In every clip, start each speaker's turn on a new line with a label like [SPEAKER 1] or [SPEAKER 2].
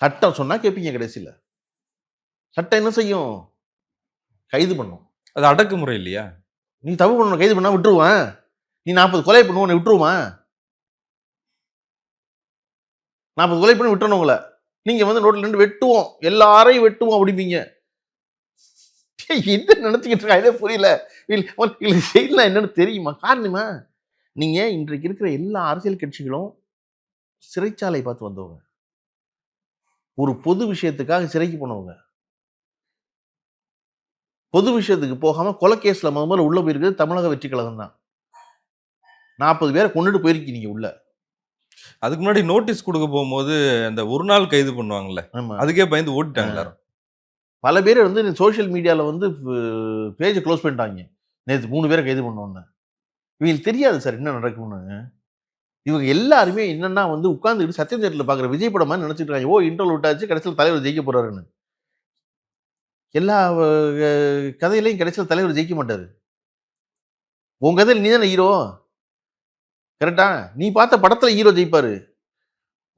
[SPEAKER 1] சட்டம் சொன்னா கேட்பீங்க கடைசியில். சட்டம் என்ன செய்யும்? கைது பண்ணும்.
[SPEAKER 2] அது அடக்குமுறை இல்லையா?
[SPEAKER 1] நீ தப்பு பண்ணணும் கைது பண்ணா விட்டுருவான். நீ நாற்பது கொலை பண்ணுவோம் உன்னை விட்டுருவான். நாற்பது கொலை பண்ணி விட்டுறணும் உங்களை. நீங்க வந்து ரோட்ல நின்று வெட்டுவோம். எல்லாரையும் வெட்டுவோம் அப்படிம்பீங்க. டேய், என்ன நினைச்சுக்கிட்டு இருக்கா? இதே புரியல. இல்ல செய்யலாம் என்னன்னு தெரியுமா? காரணமா? நீங்க இன்றைக்கு இருக்கிற எல்லா அரசியல் கட்சிகளும் சிறைச்சாலை பார்த்து வந்தவங்க. ஒரு பொது விஷயத்துக்காக சிறைக்கு போனவங்க. பொது விஷயத்துக்கு போகாம கொலை கேஸ்ல முத முதல்ல உள்ள போயிருக்கிறது தமிழக வெற்றி கழகம் தான். நாற்பது பேரை கொண்டுட்டு போயிருக்கீங்க உள்ள.
[SPEAKER 2] அதுக்கு முன்னாடி நோட்டீஸ் கொடுக்க போகும்போது அந்த ஒரு நாள் கைது பண்ணுவாங்கல்ல அதுக்கே பயந்து எல்லாரும்.
[SPEAKER 1] பல பேர் வந்து சோஷியல் மீடியாவில் வந்து பேஜை க்ளோஸ் பண்ணிட்டாங்க. நேற்று மூணு பேரை கைது பண்ணோன்னு இவங்களுக்கு தெரியாது சார் என்ன நடக்கும்னு. இவங்க எல்லாருமே என்னன்னா வந்து உட்காந்துக்கிட்டு சத்தியம் தேட்டரில் பார்க்குற விஜய் படம் மாதிரி நினச்சிட்டு இருக்காங்க. ஓ இன்டர்வல் விட்டாச்சு கடைசியில் தலைவர் ஜெயிக்க போறாருன்னு. எல்லா கதையிலையும் கடைசியில் தலைவர் ஜெயிக்க மாட்டார். உன் கதையில் நீ தானே ஹீரோ கரெக்டா நீ பார்த்த படத்தில் ஹீரோ ஜெயிப்பாரு.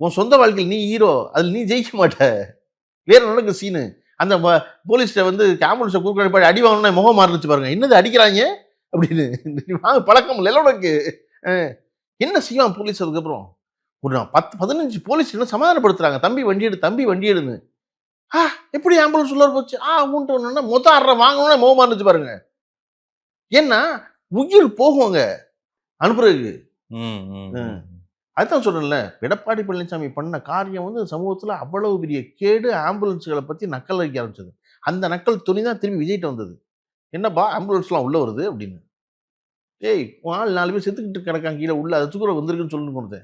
[SPEAKER 1] உன் சொந்த வாழ்க்கையில் நீ ஹீரோ அதில் நீ ஜெயிக்க மாட்ட. வேற நடக்கு சீனு அந்த போலீஸ்ட வந்து ஆம்புலன்ஸை குறுக்க அடிப்பாடி அடி வாங்கணும்னா முகம் மாறிச்சு பாருங்க. என்னது அடிக்கிறாங்க? அப்படின்னு. வாங்க பழக்கம் இல்லை. உனக்கு என்ன செய்வான் போலீஸ் அதுக்கப்புறம்? ஒரு நான் பத்து பதினஞ்சு போலீஸ் என்ன சமாதானப்படுத்துறாங்க? தம்பி வண்டி எடு தம்பி வண்டி எடுன்னு. ஆ எப்படி ஆம்புலன்ஸ் உள்ள போச்சு? ஆ அமௌண்ட் ஒன்றுனா மொத்தம் ஆடுற வாங்கணும்னா முகம் மாறிச்சு பாருங்க. ஏன்னா உயிர் போகுங்க. அனுப்புறதுக்கு. அதுதான் சொல்றேன்ல எடப்பாடி பழனிசாமி பண்ண காரியம் வந்து சமூகத்துல அவ்வளவு பெரிய கேடு ஆம்புலன்ஸ்களை பத்தி நக்கல் வைக்க ஆரம்பிச்சது. அந்த நக்கல் துணி தான் திரும்பி விஜய்கிட்ட வந்தது. என்னப்பா ஆம்புலன்ஸ்லாம் உள்ள வருது? அப்படின்னு. ஏய் ஆள் நாலு பேர் செத்துக்கிட்டு கிடக்காங்க கீழே உள்ள அது சுக்குற வந்திருக்குன்னு சொல்லணும் போனது.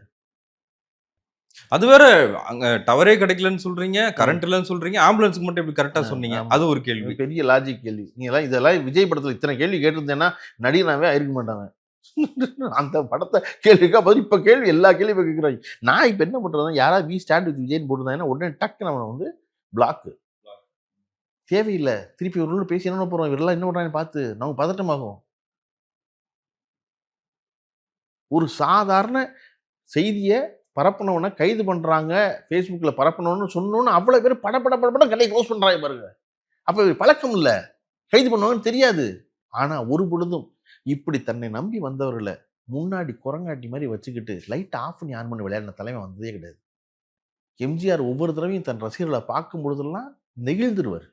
[SPEAKER 2] அது வேற அங்க டவரே கிடைக்கலன்னு சொல்றீங்க கரண்ட் இல்லைன்னு சொல்றீங்க ஆம்புலன்ஸ்க்கு மட்டும் எப்படி கரெக்டா சொன்னீங்க. அது ஒரு கேள்வி.
[SPEAKER 1] பெரிய லாஜிக் கேள்வி. நீ எல்லாம் இதெல்லாம் விஜய் படத்துல இத்தனை கேள்வி கேட்டிருந்தேன்னா நடிகனாவே ஆயிருக்க மாட்டாங்க அந்த படத்தை கேள்விக்கா பதில் இப்ப கேள்வி எல்லா கேள்வியும் கேட்குறாங்க நான் இப்ப என்ன பண்றேன்னா யாராவது வி ஸ்டாண்ட் வித் விஜய்னு போட்டிருந்தாங்கன்னா உடனே டக்குன்னு அவனை வந்து பிளாக் தேவையில்லை. திருப்பி ஒரு பேசி என்ன போறோம்? இவரெல்லாம் என்ன பண்றாங்கன்னு பார்த்து நமக்கு பதட்டமாகும் ஒரு சாதாரண செய்தியை பரப்பினவனை கைது பண்ணுறாங்க ஃபேஸ்புக்கில் பரப்பினவனு சொன்னோன்னு அவ்வளோ பேர் பட பட பட படம் கடையை க்ளோஸ் பண்ணுறாங்க பாருங்க. அப்போ பழக்கம் இல்லை. கைது பண்ணுவாங்கன்னு தெரியாது. ஆனால் ஒரு பொழுதும் இப்படி தன்னை நம்பி வந்தவர்களை முன்னாடி குரங்காட்டி மாதிரி வச்சுக்கிட்டு லைட் ஆஃப் பண்ணி ஆன் பண்ணி விளையாடின தலைமை வந்ததே கிடையாது. எம்ஜிஆர் ஒவ்வொரு தடவையும் தன் ரசிகர்களை பார்க்கும் பொழுதெல்லாம் நெகிழ்ந்துருவார்.